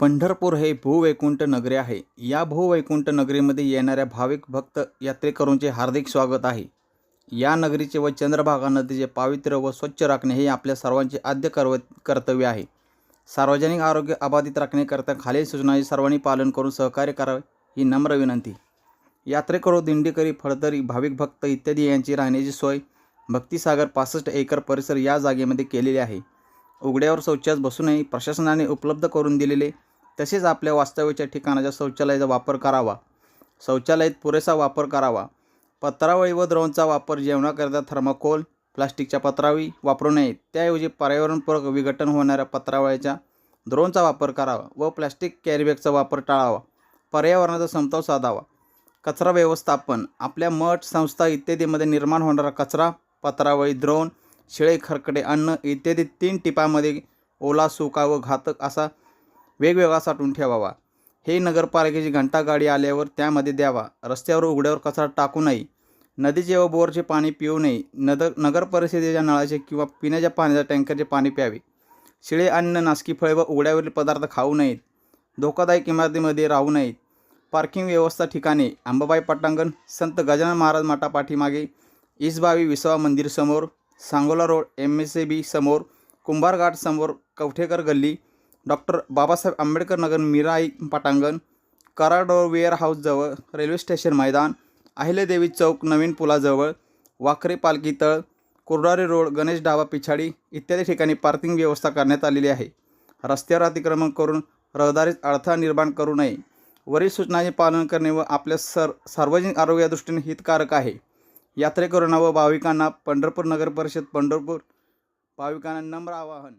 पंढरपूर हे भूवैकुंठ नगरी आहे. या भूवैकुंठ नगरीमध्ये येणाऱ्या भाविक भक्त यात्रेकरूंचे हार्दिक स्वागत आहे. या नगरीचे व चंद्रभागा नदीचे पावित्र्य व स्वच्छ राखणे हे आपल्या सर्वांचे आद्य कर्व कर्तव्य आहे. सार्वजनिक आरोग्य अबाधित राखण्याकरता खालील सूचनाचे सर्वांनी पालन करून सहकार्य करावे ही नम्र विनंती. यात्रेकरू दिंडीकरी फळदरी भाविक भक्त इत्यादी यांची राहण्याची सोय भक्तिसागर पासष्ट एकर परिसर या जागेमध्ये केलेली आहे. उघड्यावर शौचास बसूनही प्रशासनाने उपलब्ध करून दिलेले तसेच आपल्या वास्तव्याच्या ठिकाणाच्या शौचालयाचा वापर करावा. शौचालयात पुरेसा वापर करावा. पत्रावळी व द्रोणचा वापर जेवणाकरिता थर्माकोल प्लास्टिकच्या पत्रावळी वापरू नये. त्याऐवजी पर्यावरणपूरक विघटन होणाऱ्या पत्रावळीच्या द्रोणचा वापर करावा व प्लास्टिक कॅरीबॅगचा वापर टाळावा. पर्यावरणाचा समतोल साधावा. कचरा व्यवस्थापन. आपल्या मठ संस्था इत्यादीमध्ये निर्माण होणारा कचरा पत्रावळी द्रोण शिळे खरकटे अन्न इत्यादी तीन टिपामध्ये ओला सुका व घातक असा वेगवेगळा साठवून ठेवावा. हे नगरपालिकेची घंटागाडी आल्यावर त्यामध्ये द्यावा. रस्त्यावर उघड्यावर कचरा टाकू नये. नदीचे व बोरचे पाणी पिऊ नये. नगर नगर परिषदेच्या नळाचे किंवा पिण्याच्या पाण्याच्या टँकरचे पाणी प्यावे. शिळे अन्न नासकी फळे व उघड्यावरील पदार्थ खाऊ नयेत. धोकादायक इमारतीमध्ये राहू नयेत. पार्किंग व्यवस्था ठिकाणे. अंबाबाई पटांगण संत गजानन महाराज मठापाठीमागे इसबावी विसवा मंदिर समोर Sangola road M S E B समोर कुंभारघाट समोर कवठेकर गल्ली डॉक्टर बाबासाहेब आंबेडकर नगर मिराई पटांगण कराडोर वेअर हाऊसजवळ रेल्वे स्टेशन मैदान अहिल्यादेवी चौक नवीन पुलाजवळ वाखरे पालखी तळ कुर्डारे रोड गणेश डाबा पिछाडी इत्यादी ठिकाणी पार्किंग व्यवस्था करण्यात आलेली आहे. रस्त्यावर अतिक्रमण करून रहदारीत अडथळा निर्माण करू नये. वरील सूचनांचे पालन करणे व आपल्या सर सार्वजनिक आरोग्यादृष्टीने हितकारक आहे. यात्रेकरूंना व भाविकांना पंढरपूर नगर परिषद पंढरपूर भाविकांना नम्र आवाहन.